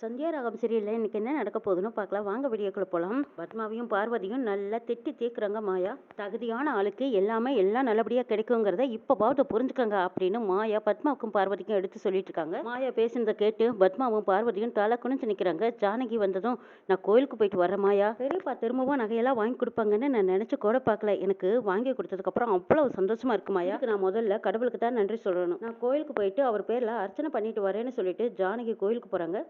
சந்தியா ராகம் சீரியல்ல இன்னைக்கு என்ன நடக்க போகுதுன்னு பார்க்கலாம். வாங்க வீடியோக்குள்ள போகலாம் பத்மாவையும் பார்வதியும் நல்லா திட்டி தீக்குறாங்க மாயா. தகுதியான ஆளுக்கு எல்லாமே எல்லாம் நல்லபடியா கிடைக்குங்கிறத இப்போவாவது புரிஞ்சுக்கங்க அப்படின்னு மாயா பத்மாவுக்கும் பார்வதிக்கும் எடுத்து சொல்லிட்டு இருக்காங்க. மாயா பேசுனதை கேட்டு பத்மாவும் பார்வதியும் தலை குனிஞ்சு நிற்கிறாங்க ஜானகி வந்ததும் நான் கோயிலுக்கு போயிட்டு வரேன் மாயா. பெரியப்பா திரும்பவும் நகையெல்லாம் வாங்கி கொடுப்பாங்கன்னு நான் நினைச்சு கூட பார்க்கல. எனக்கு வாங்கி கொடுத்ததுக்கு அப்புறம் அவ்வளவு சந்தோஷமா இருக்கு மாயா. நான் முதல்ல கடவுளுக்கு தான் நன்றி சொல்லணும். நான் கோயிலுக்கு போயிட்டு அவர் பேர்ல அர்ச்சனை பண்ணிட்டு வரேன்னு சொல்லிட்டு ஜானகி கோயிலுக்கு போறாங்க.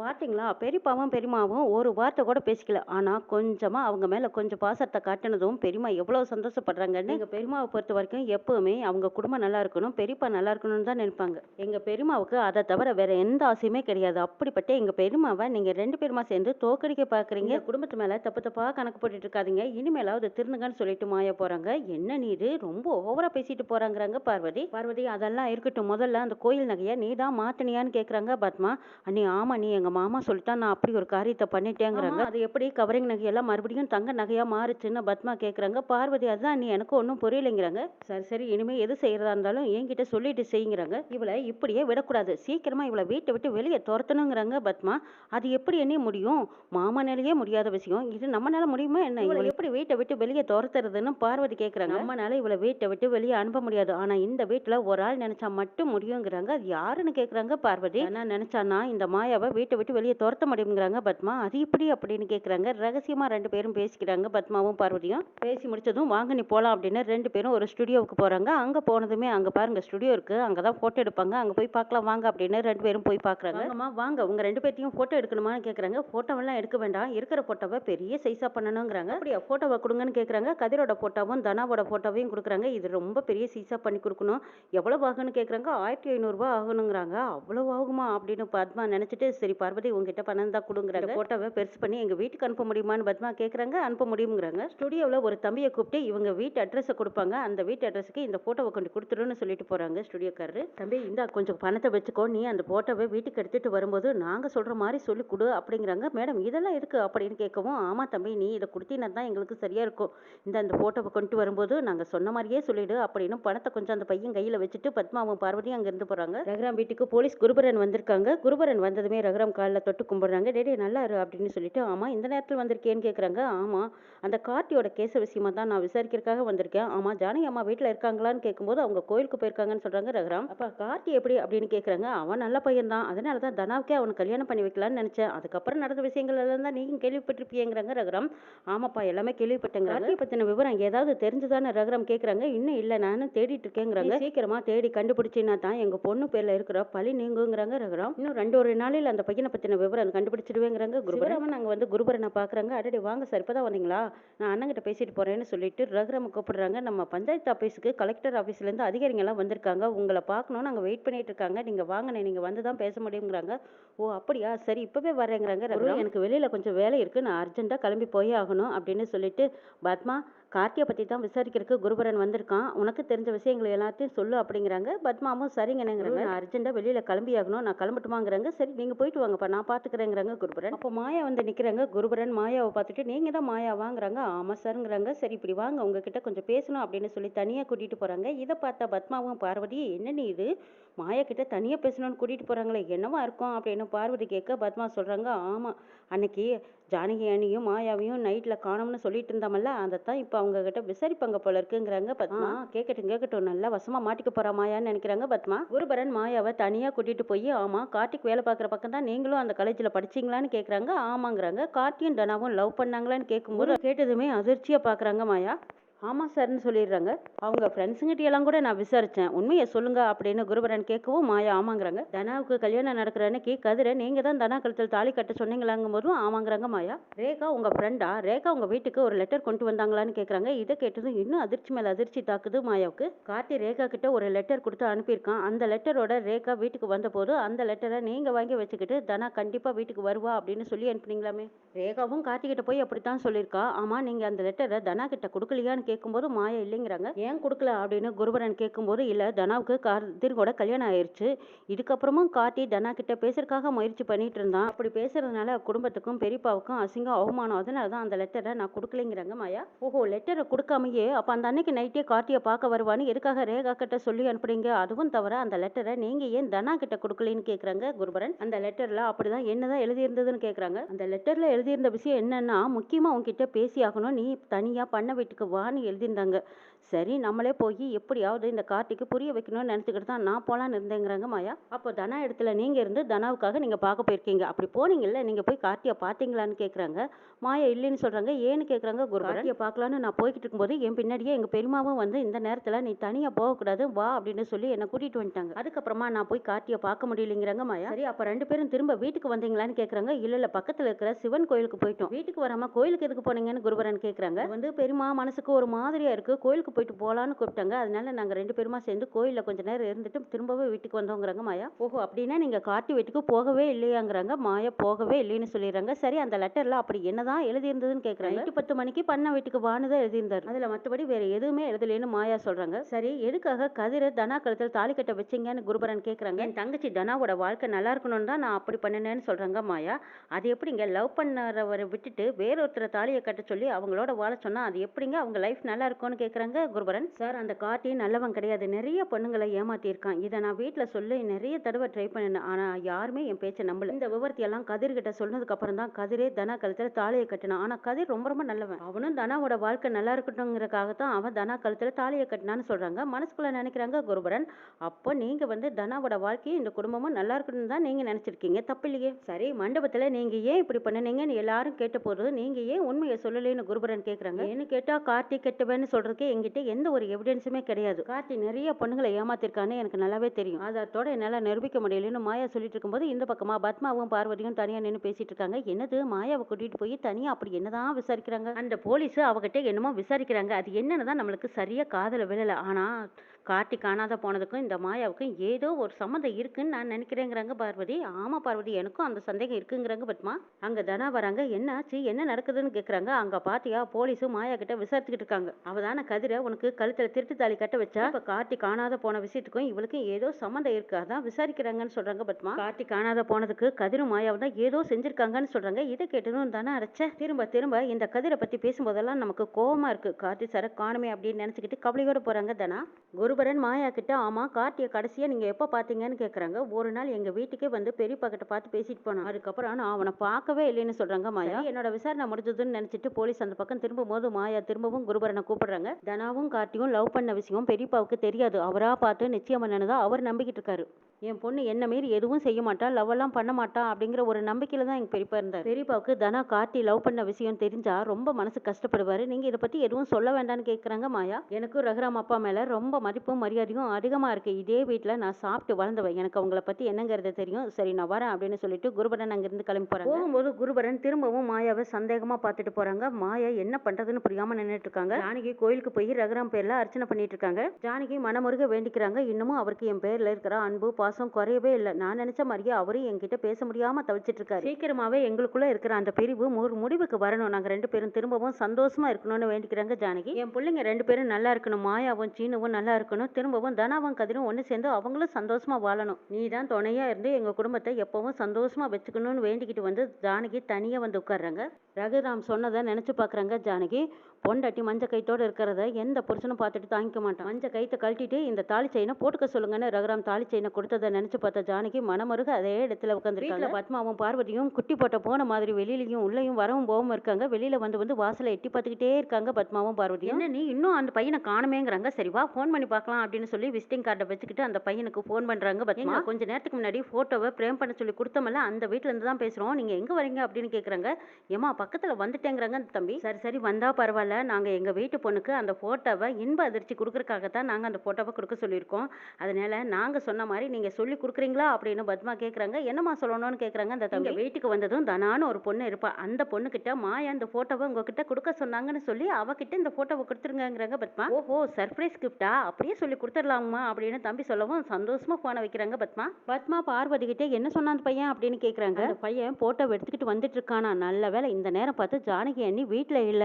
பாத்தீங்களா? பெரியப்பாவும் பெரியமாவும் ஒரு வார்த்தை கூட பேசிக்கல. ஆனா கொஞ்சமா அவங்க மேல கொஞ்சம் பாசத்தை காட்டினதும் பெரியம்மா எவ்வளவு சந்தோஷப்படுறாங்கன்னு எங்க பெரியம்மாவை பொறுத்த வரைக்கும் எப்பவுமே அவங்க குடும்பம் நல்லா இருக்கணும் பெரியப்பா நல்லா இருக்கணும்னு தான் நினைப்பாங்க. எங்க பெரியம்மாவுக்கு அதை தவிர வேற எந்த ஆசையுமே கிடையாது. அப்படிப்பட்ட எங்க பெரியம்மாவை நீங்க ரெண்டு பேருமா சேர்ந்து தோக்கடிக்க பாக்குறீங்க. குடும்பத்து மேல தப்பு தப்பா கணக்கு போட்டுட்டு இருக்காதீங்க. இனிமேலாவது திருந்துங்கன்னு சொல்லிட்டு மாய போறாங்க. என்ன நீரு ரொம்ப ஓவரா பேசிட்டு போறாங்கறாங்க பார்வதி. பார்வதி அதெல்லாம் இருக்கட்டும். முதல்ல அந்த கோயில் நகையை நீ தான் மாத்தினியான்னு கேக்குறாங்க பத்மா. அண்ணி ஆமா நீ எங்க மாமா சொல்லிட்டா நான் அப்படி ஒரு காரியத்தை பண்ணிட்டேங்கிறாங்க. அது எப்படி கவரிங் நகையெல்லாம் மறுபடியும் தங்க நகையா மாறுச்சுன்னு பத்மா கேக்குறாங்க. பார்வதி அதான் நீ எனக்கு ஒன்றும் புரியலைங்கிறாங்க. சரி சரி இனிமே எது செய்யறதா இருந்தாலும் என்கிட்ட சொல்லிட்டு செய்யுங்கிறாங்க. இவளை இப்படியே விடக்கூடாது. சீக்கிரமா இவளை வீட்டை விட்டு வெளியே துரத்தணுங்கிறாங்க பத்மா. அது எப்படி என்ன முடியும்? மாமனாலேயே முடியாத விஷயம். இது நம்மனால முடியுமா என்ன? இவளை எப்படி வீட்டை விட்டு வெளியே துரத்துறதுன்னு பார்வதி கேக்குறாங்க. நம்மனால இவளை வீட்டை விட்டு வெளியே அனுப்ப முடியாது. ஆனா இந்த வீட்டுல ஒரு ஆள் நினைச்சா மட்டும் முடியுங்கிறாங்க. அது யாருன்னு கேக்குறாங்க பார்வதி. நான் நினைச்சானா இந்த மாயாவை வீட்டை விட்டு வெளியே துரத்த முடியுங்கிறாங்க பத்மா. அது இப்படி அப்படின்னு கேக்குறாங்க. ரகசியமா ரெண்டு பேரும் பேசிக்கிறாங்க பத்மாவும் பார்வதியும். பேசி முடிச்சதும் வாங்க நீ போலாம் அப்படின்னு ரெண்டு பேரும் ஒரு ஸ்டுடியோவுக்கு போறாங்க. அங்க போனதுமே அங்க பாருங்க ஸ்டுடியோ இருக்கு. அங்கதான் போட்டோ எடுப்பாங்க. அங்க போய் பார்க்கலாம் வாங்க அப்படின்னு ரெண்டு பேரும் போய் பாக்குறாங்க. அம்மா வாங்க. உங்க ரெண்டு பேர்த்தையும் போட்டோ எடுக்கணுமான்னு கேக்குறாங்க. போட்டோவெல்லாம் எடுக்க வேண்டாம். இருக்கிற போட்டோவை பெரிய சைஸா பண்ணணுங்கிறாங்க. அப்படியா? போட்டோவை கொடுங்கன்னு கேக்குறாங்க. கதிரோட போட்டோவும் தனாவோட போட்டோவையும் கொடுக்குறாங்க. இது ரொம்ப பெரிய சைஸா பண்ணி கொடுக்கணும். எவ்வளவு ஆகும்னு கேக்குறாங்க. ஆயிரத்தி ஐநூறுரூவா ஆகணுங்கிறாங்க அவ்வளவு ஆகுமா அப்படின்னு பத்மா நினைச்சிட்டு சரி பார்வதி உங்ககிட்ட பணம் தான் கொடுங்குறாங்க. போட்டோவை பெருசு பண்ணி எங்கள் வீட்டுக்கு அனுப்ப முடியுமான்னு பத்மா கேட்குறாங்க அனுப்ப முடியுங்கிறாங்க ஸ்டுடியோவில் ஒரு தம்பியை கூப்பிட்டு இவங்க வீட்டு அட்ரஸை கொடுப்பாங்க. அந்த வீட்டு அட்ரஸுக்கு இந்த போட்டோவை கொண்டு கொடுத்துருன்னு சொல்லிட்டு போகிறாங்க ஸ்டுடியோக்காரரு. தம்பி இந்தா கொஞ்சம் பணத்தை வச்சுக்கோ நீ அந்த போட்டோவை வீட்டுக்கு எடுத்துகிட்டு வரும்போது நாங்கள் சொல்கிற மாதிரி சொல்லி கொடு அப்படிங்கிறாங்க. மேடம் இதெல்லாம் இருக்குது அப்படின்னு கேட்கவும் ஆமாம் தம்பி நீ இதை கொடுத்தீங்கன்னா தான் எங்களுக்கு சரியாக இருக்கும். இந்த அந்த போட்டோவை கொண்டு வரும்போது நாங்கள் சொன்ன மாதிரியே சொல்லிவிடு அப்படின்னு பணத்தை கொஞ்சம் அந்த பையன் கையில் வச்சுட்டு பத்மாவும் பார்வதியும் அங்கேருந்து இருந்து ரகுராம் வீட்டுக்கு போலீஸ் குருபரன் வந்திருக்காங்க. குருபரன் வந்ததுமே ரகுராம் காலில் தொட்டு கும்பிடுறாங்க. டேடி நல்லா இரு அப்படின்னு சொல்லிட்டு ஆமா இந்த நேரத்தில் வந்திருக்கேன்னு கேக்குறாங்க. ஆமா அந்த கார்த்தியோட கேச விஷயமா தான் நான் விசாரிக்கிறதுக்காக வந்திருக்கேன். ஆமா ஜானகி அம்மா வீட்டில் இருக்காங்களான்னு கேட்கும்போது அவங்க கோயிலுக்கு போயிருக்காங்கன்னு சொல்றாங்க ரகுராம். அப்ப கார்த்தி எப்படி அப்படின்னு கேக்குறாங்க. அவன் நல்ல பையன் தான். அதனால தான் தனாவுக்கே அவனுக்கு கல்யாணம் பண்ணி வைக்கலாம்னு நினைச்சேன். அதுக்கப்புறம் நடந்த விஷயங்கள் எல்லாம் தான் நீங்க கேள்விப்பட்டிருப்பீங்கிறாங்க ரகுராம். ஆமாப்பா எல்லாமே கேள்விப்பட்டேங்க கார்த்தியை பத்தின விவரம் ஏதாவது தெரிஞ்சுதானே ரகுராம் கேக்குறாங்க. இன்னும் இல்ல நானும் தேடிட்டு இருக்கேங்கிறாங்க. சீக்கிரமா தேடி கண்டுபிடிச்சின்னா தான் எங்க பொண்ணு பேர்ல இருக்கிற பழி நீங்குங்கிறாங்க ரகுராம். இன்னும் ரெண்டு ஒரு நாளில் அந்த பையனை பத்தின விவரம் கண்டுபிடிச்சிடுவேங்கிறாங்க குருபரன். நாங்க வந்து குருபரனை பாக்குறாங்க. அடடி வாங்க சார் இப்பதான் வந்தீங்களா? நான் அண்ணங்கிட்ட பேசிட்டு போறேன்னு சொல்லிட்டு ரகுராம கூப்பிடுறாங்க. நம்ம பஞ்சாயத்து ஆபீஸுக்கு கலெக்டர் அதிகாரிங்க எல்லாம் வந்திருக்காங்க. உங்களை பார்க்கணும் நாங்க வெயிட் பண்ணிட்டு இருக்காங்க. நீங்க வாங்கண்ணே நீங்க வந்து தான் பேச முடியுங்கிறாங்க. ஓ அப்படியா? சரி இப்பவே வரேங்கிறாங்க எனக்கு வெளியில கொஞ்சம் வேலை இருக்கு. நான் அர்ஜென்ட்டா கிளம்பி போயே ஆகணும் அப்படின்னு சொல்லிட்டு பத்மா கார்த்தியை பற்றி தான் விசாரிக்கிறதுக்கு குருபரன் வந்திருக்கான். உனக்கு தெரிஞ்ச விஷயங்கள் எல்லாத்தையும் சொல்லு அப்படிங்கிறாங்க. பத்மாவும் சரிங்கண்ணேங்கிறாங்க நான் அர்ஜென்ட்டாக வெளியில் கிளம்பி ஆகணும் நான் கிளம்பட்டுமாங்கிறாங்க. சரி நீங்கள் போயிட்டு வாங்கப்பா. நான் பார்த்துக்கிறேங்கிறாங்க குருபரன். அப்போ மாயா வந்து நிற்கிறாங்க குருபரன் மாயாவை பார்த்துட்டு நீங்கள் தான் மாயா வாங்குறாங்க ஆமாம் சாருங்கிறாங்க. சரி இப்படி வாங்க. உங்ககிட்ட கொஞ்சம் பேசணும் அப்படின்னு சொல்லி தனியாக கூட்டிகிட்டு போகிறாங்க இதை பார்த்தா பத்மாவும் பார்வதி என்ன நீ இது? மாயா கிட்ட தனியாக பேசணும்னு கூட்டிகிட்டு போகிறாங்களே என்னவா இருக்கும் அப்படின்னு பார்வதி கேட்க பத்மா சொல்கிறாங்க ஆமாம் அன்னைக்கு ஜானகி அணியும் மாயாவையும் நைட்டில் காணோம்னு சொல்லிட்டு இருந்தாமல்ல அதைத்தான் இப்போ அவங்க கிட்ட விசாரிப்பாங்க போல இருக்குங்கிறாங்க பத்மா. கேட்கட்டும் கேட்கட்டும் நல்லா வசமா மாட்டிக்க போறா மாயான்னு நினைக்கிறாங்க பத்மா. குருபரன் மாயாவை தனியா கூட்டிட்டு போய் ஆமா கார்த்திக் வேலை பார்க்குற பக்கம் தான் நீங்களும் அந்த காலேஜில் படிச்சீங்களான்னு கேட்குறாங்க ஆமாங்கிறாங்க. கார்த்தியும் தனாவும் லவ் பண்ணாங்களான்னு கேட்கும்போது கேட்டதுமே அதிர்ச்சியா பார்க்குறாங்க மாயா. ஆமாம் சார்னு சொல்லிடுறாங்க. அவங்க ஃப்ரெண்ட்ஸுங்கிட்ட எல்லாம் கூட நான் விசாரித்தேன் உண்மையை சொல்லுங்க அப்படின்னு குருபரன் கேட்கவும் மாயா ஆமாங்கிறாங்க. தனாவுக்கு கல்யாணம் நடக்கிற அன்னைக்கு கதிரை நீங்கள் தான் தனா கழுத்தில் தாலி கட்ட சொன்னீங்களாங்கும் போதும் ஆமாங்கிறாங்க மாயா. ரேகா உங்கள் ஃப்ரெண்டா ரேகா உங்கள் வீட்டுக்கு ஒரு லெட்டர் கொண்டு வந்தாங்களான்னு கேட்குறாங்க. இதை கேட்டதும் இன்னும் அதிர்ச்சி மேலே அதிர்ச்சி தாக்குது மாயாவுக்கு. கார்த்தி ரேகா கிட்ட ஒரு லெட்டர் கொடுத்து அனுப்பியிருக்கான். அந்த லெட்டரோட ரேகா வீட்டுக்கு வந்தபோது அந்த லெட்டரை நீங்கள் வாங்கி வச்சுக்கிட்டு தனா கண்டிப்பாக வீட்டுக்கு வருவா அப்படின்னு சொல்லி அனுப்புனீங்களாமே. ரேகாவும் கார்த்திகிட்ட போய் அப்படித்தான் சொல்லியிருக்கா. ஆமாம் நீங்கள் அந்த லெட்டரை தனா கிட்ட கொடுக்கலையான்னு கேட்கும்போது மாயா இல்லைங்கிறாங்க. ஏன் கொடுக்கல அப்படின்னு குருபரன் கேட்கும்போது இல்லை தனாவுக்கு கார்த்திகோட கல்யாணம் ஆயிடுச்சு இதுக்கப்புறமும் கார்த்தி தனா கிட்ட பேசுறதுக்காக முயற்சி பண்ணிட்டு இருந்தான். அப்படி பேசுறதுனால குடும்பத்துக்கும் பெரியப்பாவுக்கும் அசிங்கம் அவமானம். அதனால தான் அந்த லெட்டரை நான் கொடுக்கலைங்கிறாங்க மாயா. ஓஹோ லெட்டரை கொடுக்காமயே. அப்போ அந்த அன்னைக்கு நைட்டே கார்த்தியை பார்க்க வருவான்னு எதுக்காக ரேகா கிட்ட சொல்லி அனுப்புறீங்க? அதுவும் தவிர அந்த லெட்டரை நீங்க ஏன் தனா கிட்ட கொடுக்கலன்னு கேட்குறாங்க குருபரன். அந்த லெட்டர்ல அப்படிதான் என்னதான் எழுதியிருந்ததுன்னு கேட்குறாங்க அந்த லெட்டர்ல எழுதியிருந்த விஷயம் என்னன்னா முக்கியமா உங்ககிட்ட பேசி ஆகணும். நீ தனியா பண்ண வீட்டுக்கு வான்னு எழுதியிருந்தாங்க. சரி நம்மளே போய் எப்படியாவது இந்த கார்த்திக்கு புரிய வைக்கணும்னு நினச்சிக்கிட்டு தான் நான் போலான்னு இருந்தேங்கிறாங்க மாயா. அப்போ தனா இடத்துல நீங்கள் இருந்து தனாவுக்காக நீங்கள் பார்க்க போயிருக்கீங்க. அப்படி போனீங்கல்ல நீங்கள் போய் கார்த்தியை பார்த்தீங்களான்னு கேட்குறாங்க மாயா இல்லைன்னு சொல்கிறாங்க ஏன்னு கேட்குறாங்க குரு கார்த்தியை பார்க்கலான்னு நான் போய்கிட்டு இருக்கும்போது என் பின்னாடியே எங்கள் பெரியமாவும் வந்து இந்த நேரத்தில் நீ தனியாக போகக்கூடாது வா அப்படின்னு சொல்லி என்னை கூட்டிகிட்டு வந்துட்டாங்க. அதுக்கப்புறமா நான் போய் கார்த்தியை பார்க்க முடியலைங்கிறாங்க மாயா. சரி அப்போ ரெண்டு பேரும் திரும்ப வீட்டுக்கு வந்தீங்களான்னு கேட்குறாங்க இல்லை இல்லை பக்கத்தில் இருக்கிற சிவன் கோயிலுக்கு போயிட்டோம். வீட்டுக்கு வராமல் கோயிலுக்கு எதுக்கு போனீங்கன்னு குருபரன் கேட்குறாங்க வந்து பெரியமா மனசுக்கு ஒரு மாதிரியாக இருக்குது கோயிலுக்கு போய் போயிட்டு போகலான்னு கூப்பிட்டாங்க. அதனால நாங்கள் ரெண்டு பேருமா சேர்ந்து கோயிலில் கொஞ்ச நேரம் இருந்துட்டு திரும்பவே வீட்டுக்கு வந்தோங்கிறாங்க மாயா. ஓஹோ அப்படின்னா நீங்கள் கார்த்தி வீட்டுக்கு போகவே இல்லையாங்கிறாங்க மாயா போகவே இல்லைன்னு சொல்லிடுறாங்க. சரி அந்த லெட்டரில் அப்படி என்னதான் எழுதியிருந்ததுன்னு கேட்குறாங்க எட்டு பத்து மணிக்கு பண்ண வீட்டுக்கு வான்னு தான் எழுதியிருந்தார். அதில் மற்றபடி வேற எதுவுமே எழுதலைன்னு மாயா சொல்கிறாங்க சரி எதுக்காக கதிர தனா கழுத்தில் தாலி கட்ட வச்சீங்கன்னு குருபரன் கேட்குறாங்க என் தங்கச்சி தனாவோட வாழ்க்கை நல்லா இருக்கணும்னு தான் நான் அப்படி பண்ணினேன்னு சொல்கிறாங்க மாயா. அது எப்படிங்க? லவ் பண்ணறவரை விட்டுட்டு வேறொருத்தரை தாலியை கட்ட சொல்லி அவங்களோட வாழ சொன்னால் அது எப்படிங்க? அவங்க லைஃப் நல்லா இருக்கும்னு கேட்குறாங்க குருபரன் சார் அந்த கார்த்தி நல்லவன் கிடையாது. நிறைய பொண்ணுங்களை ஏமாத்தியிருக்கான். இதை நான் வீட்டில் சொல்லி நிறைய தடவை ட்ரை பண்ணினேன் ஆனால் யாருமே என் பேச்சை நம்பல. இந்த விவரத்தையெல்லாம் கதிர்கிட்ட சொன்னதுக்கு அப்புறம் தான் கதிரே தனா கழுத்தில் தாலியை கட்டினான். ஆனால் கதிர் ரொம்ப ரொம்ப நல்லவன். அவனும் தனாவோட வாழ்க்கை நல்லா இருக்கட்டும்ங்கிறக்காக தான் அவன் தனா கழுத்தில் தாலியை கட்டினான்னு சொல்கிறாங்க மனசுக்குள்ளே நினைக்கிறாங்க குருபரன் அப்போ நீங்கள் வந்து தனாவோட வாழ்க்கையும் இந்த குடும்பமும் நல்லா இருக்கணும்னு தான் நீங்கள் நினச்சிருக்கீங்க. தப்பு இல்லையே? சரி மண்டபத்தில் நீங்கள் ஏன் இப்படி பண்ணுனீங்கன்னு எல்லாரும் கேட்ட போகிறது நீங்கள் ஏன் உண்மையை சொல்லலைன்னு குருபரன் கேட்குறாங்க என்ன கேட்டால் கார்த்தி கெட்டவன்னு சொல்கிறதுக்கு எங்கிட்ட எந்த ஒரு எவிடன்ஸுமே கிடையாது. கார்த்தி நிறைய பொண்ணுங்களை ஏமாத்திருக்கான்னு எனக்கு நல்லாவே தெரியும். ஆதாரத்தோட என்னால் நிரூபிக்க முடியலன்னு மாயா சொல்லிட்டு இருக்கும்போது இந்த பக்கமாக பத்மாவும் பார்வதியும் தனியாக நின்று பேசிட்டு இருக்காங்க. என்னது? மாயாவை கூட்டிகிட்டு போய் தனியாக அப்படி என்னதான் விசாரிக்கிறாங்க? அந்த போலீஸ் அவகிட்ட என்னமோ விசாரிக்கிறாங்க. அது என்னன்னு தான் நம்மளுக்கு சரியாக காதில் விழலை. ஆனால் கார்த்தி காணாத போனதுக்கும் இந்த மாயாவுக்கும் ஏதோ ஒரு சம்மந்தம் இருக்குன்னு நான் நினைக்கிறேங்கிறாங்க பார்வதி. ஆமா பார்வதி எனக்கும் அந்த சந்தேகம் இருக்குங்கிறாங்க. பத்மா அங்க தனா வராங்க. என்னாச்சு என்ன நடக்குதுன்னு கேக்குறாங்க. அங்க பாத்தியா போலீஸும் மாயா கிட்ட விசாரிச்சுக்கிட்டு இருக்காங்க. அவதான கதிரை உனக்கு கழுத்துல திருட்டு தாலி கட்ட வச்சா இப்ப கார்த்தி காணாத போன விஷயத்துக்கும் இவளுக்கும் ஏதோ சம்மந்தம் இருக்கு. அதான் விசாரிக்கிறாங்கன்னு சொல்றாங்க. பத்மா கார்த்தி காணாத போனதுக்கு கதிரும் மாயாவும் தான் ஏதோ செஞ்சிருக்காங்கன்னு சொல்றாங்க. இதை கேட்டதும் தானே அரைச்ச. திரும்ப திரும்ப இந்த கதிரை பத்தி பேசும்போதெல்லாம் நமக்கு கோபமா இருக்கு. கார்த்தி சார காணுமே அப்படின்னு நினைச்சுக்கிட்டு கவலையோட போறாங்க தனா. குருபரன் மாயா கிட்ட ஆமா கார்த்தியை கடைசியா நீங்க எப்ப பாத்தீங்கன்னு கேக்குறாங்க. ஒரு நாள் எங்க வீட்டுக்கே வந்து பெரியப்பா கிட்ட பார்த்து பேசிட்டு போனான். அதுக்கப்புறம் நான் அவனை பார்க்கவே இல்லைன்னு சொல்றாங்க மாயா. என்னோட விசாரணை முடிஞ்சதுன்னு நினைச்சிட்டு போலீஸ் அந்த பக்கம் திரும்பும் போது மாயா திரும்பவும் குருபரனை கூப்பிடுறாங்க. தனாவும் கார்த்தியும் லவ் பண்ண விஷயம் பெரியப்பாவுக்கு தெரியாது. அவரா பார்த்து நிச்சயம் பண்ணனதா அவர் நம்பிக்கிட்டு இருக்காரு. என் பொண்ணு என்ன மீறி எதுவும் செய்ய மாட்டாள் லவ் எல்லாம் பண்ண மாட்டா அப்படிங்கிற ஒரு நம்பிக்கையில தான் எங்க பெரியப்பா இருந்தார். பெரியப்பாவுக்கு தனா கார்த்தி லவ் பண்ண விஷயம் தெரிஞ்சா ரொம்ப மனசு கஷ்டப்படுவாரு. நீங்க இதை பத்தி எதுவும் சொல்ல வேண்டாம்னு கேக்குறாங்க மாயா. எனக்கும் ரகுராம் அப்பா மேல ரொம்ப மதிப்பும் மரியாதையும் அதிகமா இருக்கு. இதே வீட்டில் நான் சாப்பிட்டு வளர்ந்தவன். எனக்கு அவங்கள பத்தி என்னங்கிறது தெரியும். சரி நான் வரேன் அப்படின்னு சொல்லிட்டு குருபரன் அங்கிருந்து கிளம்பி போறாங்க. போகும்போது குருபரன் திரும்பவும் மாயாவை சந்தேகமா பார்த்துட்டு போறாங்க. மாயா என்ன பண்றதுன்னு புரியாம நின்றுட்டு இருக்காங்க. ஜானகி கோயிலுக்கு போய் ரகுராம் பேர்ல அர்ச்சனை பண்ணிட்டு இருக்காங்க. ஜானகி மனமுருக வேண்டிக்கிறாங்க. இன்னமும் அவருக்கு என் பேர்ல இருக்கிற அன்பு பாசம் குறையவே இல்லை. நான் நினைச்ச மாதிரியே அவரும் என்கிட்ட பேச முடியாம தவிச்சிட்டு இருக்காரு சீக்கிரமாவே எங்களுக்குள்ள இருக்கிற அந்த பிரிவு ஒரு முடிவுக்கு வரணும். நாங்க ரெண்டு பேரும் திரும்பவும் சந்தோஷமா இருக்கணும்னு வேண்டிக்கிறாங்க ஜானகி. என் பிள்ளைங்க ரெண்டு பேரும் நல்லா இருக்கணும். மாயாவும் சீனுவும் நல்லா இருக்கணும். திரும்பவும் தனாவும் கதிரும் ஒன்று சேர்ந்து அவங்களும் சந்தோஷமா வாழணும். நீ தான் துணையா இருந்து எங்க குடும்பத்தை எப்பவும் சந்தோஷமா வச்சுக்கணும்னு வேண்டிக்கிட்டு வந்து ஜானகி தனியா வந்து உட்கார்றாங்க. ரகுராம் சொன்னதை நினைச்சு பாக்குறாங்க ஜானகி. பொண்டாட்டி மஞ்ச கைத்தோட இருக்கிறத எந்த புருஷனும் பார்த்துட்டு தாங்கிக்க மாட்டான். மஞ்ச கைத்தை கழட்டிட்டு இந்த தாலி செயினை போட்டுக்க சொல்லுங்கன்னு ரகுராம் தாலி செயினை கொடுத்ததை நினைச்சு பார்த்த ஜானகி மனமருக அதே இடத்துல உட்காந்துருக்காங்க பத்மாவும் பார்வதியும் குட்டி போட்ட போன மாதிரி வெளியிலயும் உள்ளேயும் வரவும் போகவும் இருக்காங்க. வெளியில வந்து வந்து வாசலை எட்டி பார்த்துக்கிட்டே இருக்காங்க பத்மாவும் பார்வதியும். என்ன நீ இன்னும் அந்த பையனை காணுமேங்கிறாங்க. சரி வா ஃபோன் பண்ணி பார்க்கலாம் அப்படின்னு சொல்லி விசிட்டிங் கார்டை வச்சுக்கிட்டு அந்த பையனுக்கு ஃபோன் பண்றாங்க பத்மா. கொஞ்ச நேரத்துக்கு முன்னாடி போட்டோவை பிரேம் பண்ண சொல்லி கொடுத்தமல்ல அந்த வீட்ல இருந்து தான் பேசுறோம். நீங்க எங்க வரீங்க அப்படின்னு கேக்குறாங்க. ஏமா பக்கத்துல வந்துட்டேங்கிறாங்க அந்த தம்பி. சரி சரி வந்தா பரவாயில்ல. நாங்க எங்க வீட்டு பொண்ணுக்கு அந்த போட்டோவை இன்ப அதிர்ச்சி கொடுக்கறதுக்காக தான் நாங்க அந்த போட்டோவை கொடுக்க சொல்லியிருக்கோம். அதனால நாங்க சொன்ன மாதிரி நீங்க சொல்லி கொடுக்குறீங்களா அப்படின்னு பத்மா கேக்குறாங்க. என்னம்மா சொல்லணும்னு கேக்குறாங்க. அந்த தம்பி வீட்டுக்கு வந்ததும் தனான்னு ஒரு பொண்ணு இருப்பா. அந்த பொண்ணு கிட்ட மாயா அந்த போட்டோவை உங்ககிட்ட கொடுக்க சொன்னாங்கன்னு சொல்லி அவகிட்ட இந்த போட்டோவை கொடுத்துருங்கிறாங்க பத்மா. ஓஹோ சர்ப்ரைஸ் கிஃப்டா அப்படியே சொல்லி கொடுத்துடலாமா அப்படின்னு தம்பி சொல்லவும் சந்தோஷமா போன வைக்கிறாங்க பத்மா. பத்மா பார்வதி கிட்ட என்ன சொன்னா அந்த பையன் அப்படின்னு கேக்குறாங்க. அந்த பையன் போட்டோ எடுத்துக்கிட்டு வந்துட்டு இருக்கானா? நல்ல வேளை இந்த நேரம் பார்த்து ஜானகி அண்ணி வீட்ல இல்ல.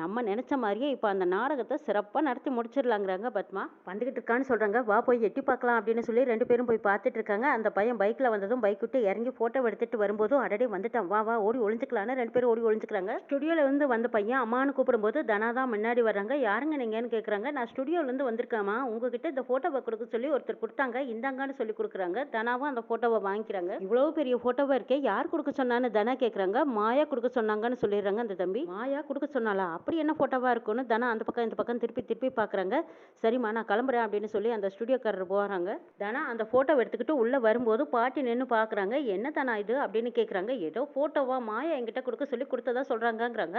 நம்ம நினச்ச மாதிரியே இப்போ அந்த நாடகத்தை சிறப்பாக நடத்தி முடிச்சிடலாங்கிறாங்க பத்மா. வந்துகிட்டு இருக்கான்னு சொல்கிறாங்க வா போய் எட்டி பார்க்கலாம் அப்படின்னு சொல்லி ரெண்டு பேரும் போய் பார்த்துட்டு இருக்காங்க. அந்த பையன் பைக்கில் வந்ததும் பைக் விட்டு இறங்கி ஃபோட்டோ எடுத்துட்டு வரும்போதும் அடடே வந்துட்டான். வா வா ஓடி ஒளிஞ்சுக்கலான்னு ரெண்டு பேரும் ஓடி ஒளிஞ்சுக்கிறாங்க. ஸ்டுடியோலேருந்து வந்த பையன் அம்மான்னு கூப்பிடும்போது தனா தான் முன்னாடி வர்றாங்க. யாருங்க நீங்கன்னு கேட்குறாங்க நான் ஸ்டுடியோலேருந்து வந்திருக்காமா உங்ககிட்ட இந்த ஃபோட்டோவை கொடுக்க சொல்லி ஒருத்தர் கொடுத்தாங்க. இந்தாங்கன்னு சொல்லி கொடுக்குறாங்க. தனாவும் அந்த ஃபோட்டோவை வாங்கிக்கிறாங்க. இவ்வளோ பெரிய ஃபோட்டோவாக இருக்கே. யார் கொடுக்க சொன்னான்னு தனா கேட்குறாங்க மாயா கொடுக்க சொன்னாங்கன்னு சொல்லிடுறாங்க அந்த தம்பி. மாயா கொடுக்க சொன்னாலா அப்படி என்ன ஃபோட்டோவாக இருக்கும்னு தனா அந்த பக்கம் இந்த பக்கம் திருப்பி திருப்பி பார்க்குறாங்க சரிம்மா நான் கிளம்புறேன் அப்படின்னு சொல்லி அந்த ஸ்டுடியோக்காரர் போகிறாங்க தனா அந்த ஃபோட்டோ எடுத்துக்கிட்டு உள்ளே வரும்போது பாட்டி நின்று பார்க்குறாங்க என்ன தானா இது? அப்படின்னு கேட்குறாங்க ஏதோ ஃபோட்டோவா மாயா என்கிட்ட கொடுக்க சொல்லி கொடுத்ததா சொல்கிறாங்கங்கிறாங்க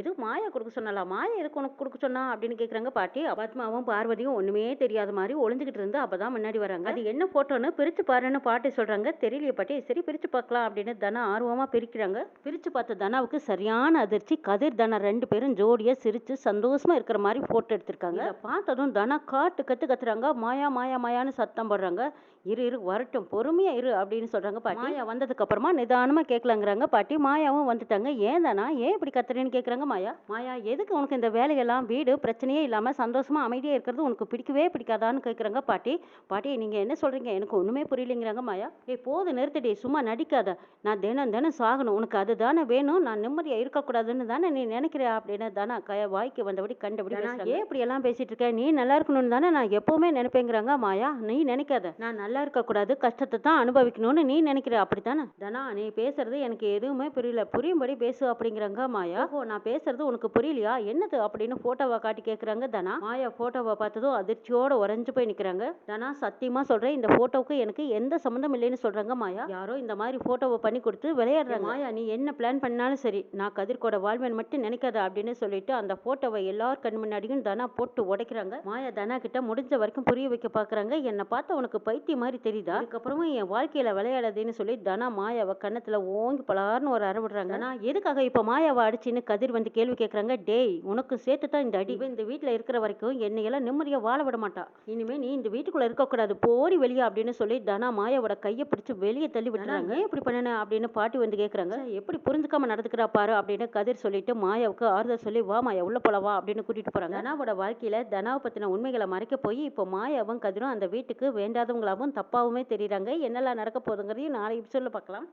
எது மாயா கொடுக்க சொன்னாலா மாயா எதுக்கு உனக்கு கொடுக்க சொன்னா? அப்படின்னு கேட்குறாங்க பாட்டி. பத்மாவும் பார்வதியும் ஒன்றுமே தெரியாத மாதிரி ஒளிஞ்சுக்கிட்டு இருந்து அப்போ தான் முன்னாடி வராங்க. அது என்ன ஃபோட்டோன்னு பிரித்து பாருன்னு பாட்டி சொல்கிறாங்க தெரியலையே பாட்டி. சரி பிரித்து பார்க்கலாம் அப்படின்னு தனா ஆர்வமாக பிரிக்கிறாங்க. பிரித்து பார்த்த தனாவுக்கு சரியான அதிர்ச்சி. கதிர் தனா ரெண்டு பேரும் ஜோடி ஜோடியாக சிரித்து சந்தோஷமாக இருக்கிற மாதிரி ஃபோட்டோ எடுத்திருக்காங்க. பார்த்ததும் தனா காட்டு கற்று கத்துறாங்க. மாயா மாயா மாயான்னு சத்தம் போடுறாங்க. இரு இரு வரட்டும் பொறுமையா இரு அப்படின்னு சொல்றாங்க பாட்டி. மாயா வந்ததுக்கு அப்புறமா நிதானமா கேட்கலாங்கிறாங்க பாட்டி. மாயாவும் வந்துட்டாங்க. ஏன் தானா ஏன் இப்படி கத்துறேன்னு கேட்குறாங்க மாயா? மாயா எதுக்கு உனக்கு இந்த வேலையெல்லாம் வீடு பிரச்சனையே இல்லாம சந்தோஷமா அமைதியா இருக்கிறது உனக்கு பிடிக்கவே பிடிக்காதான்னு கேட்குறாங்க பாட்டி. பாட்டி நீங்க என்ன சொல்றீங்க? எனக்கு ஒண்ணுமே புரியலைங்கிறாங்க மாயா. ஏய் போது நிறுத்தடி சும்மா நடிக்காத. நான் தினம் தினம் சாகணும். உனக்கு அதுதானே வேணும். நான் நிம்மதியா இருக்கக்கூடாதுன்னு தானே நீ நினைக்கிற அப்படின்னு தானே க வாய்க்கு வந்தபடி கண்டபடி. ஏன் இப்படி எல்லாம் பேசிட்டு இருக்க? நீ நல்லா இருக்கணும்னு தானே நான் எப்பவுமே நினைப்பேங்கிறாங்க மாயா. நீ நினைக்காத. நான் நல்லா இருக்கக்கூடாது கஷ்டத்தை தான் அனுபவிக்கணும்னு நீ நினைக்கிற? அப்படித்தானே? தனா நீ பேசுறது எனக்கு எதுவுமே புரியல. புரியும்படி பேசு அப்படிங்கிறாங்க மாயா. ஓ நான் பேசுறது உனக்கு புரியலையா? என்னது அப்படின்னு போட்டோவை காட்டி கேட்குறாங்க தனா. மாயா போட்டோவை பார்த்ததும் அதிர்ச்சியோட உறைஞ்சு போய் நிற்கிறாங்க தனா சத்தியமா சொல்றேன் இந்த போட்டோவுக்கு எனக்கு எந்த சம்மந்தம் இல்லைன்னு சொல்றாங்க மாயா. யாரோ இந்த மாதிரி போட்டோவை பண்ணி கொடுத்து விளையாடுறாங்க. மாயா நீ என்ன பிளான் பண்ணாலும் சரி நான் கதிர்கோட வாழ்வன் மட்டும் நினைக்காத அப்படின்னு சொல்லிட்டு அந்த போட்டோவை எல்லார் கண் முன்னாடியும் தனா போட்டு உடைக்கிறாங்க. மாயா தனா கிட்ட முடிஞ்ச வரைக்கும் புரிய வைக்க பாக்குறாங்க. என்னை பார்த்து உனக்கு பைத்தியம் மாதிரி தெரியுதா? அதுக்கப்புறமும் என் வாழ்க்கையில விளையாடாதேன்னு சொல்லி தனா மாயாவை கன்னத்துல ஓங்கி பலார்னு ஒரு அறை விடுறாங்க. நான் எதுக்காக இப்ப மாயாவை அடிச்சுன்னு கதிர் வந்து கேள்வி கேட்கறாங்க டேய் உனக்கு சேர்த்து தான் இந்த அடி. இந்த வீட்டுல இருக்கிற வரைக்கும் என்னையெல்லாம் நிம்மதியா வாழ விட மாட்டா. இனிமே நீ இந்த வீட்டுக்குள்ள இருக்கக்கூடாது. போடி வெளியே அப்படின்னு சொல்லி தனா மாயாவோட கையை பிடிச்சு வெளியே தள்ளி விட்டுறாங்க. ஏன் இப்படி பண்ணன? அப்படின்னு பாட்டி வந்து கேக்குறாங்க. எப்படி புரிஞ்சுக்காம நடந்துக்கிறா பாரு அப்படின்னு கதிர் சொல்லிட்டு மாயாவுக்கு ஆறுதல் சொல்லி வா மாயா உள்ள போல வா அப்படின்னு கூட்டிட்டு போறாங்க. தனாவோட வாழ்க்கையில தனாவை பத்தின உண்மைகளை மறைக்க போய் இப்போ மாயாவும் கதிரும் அந்த வீட்டுக்கு வேண்டாதவங்களாவும் தப்பாவுமே தெரியுறாங்க. என்னெல்லாம் நடக்க போகுதுங்கிறதையும் நாளை சொல்ல பார்க்கலாம்.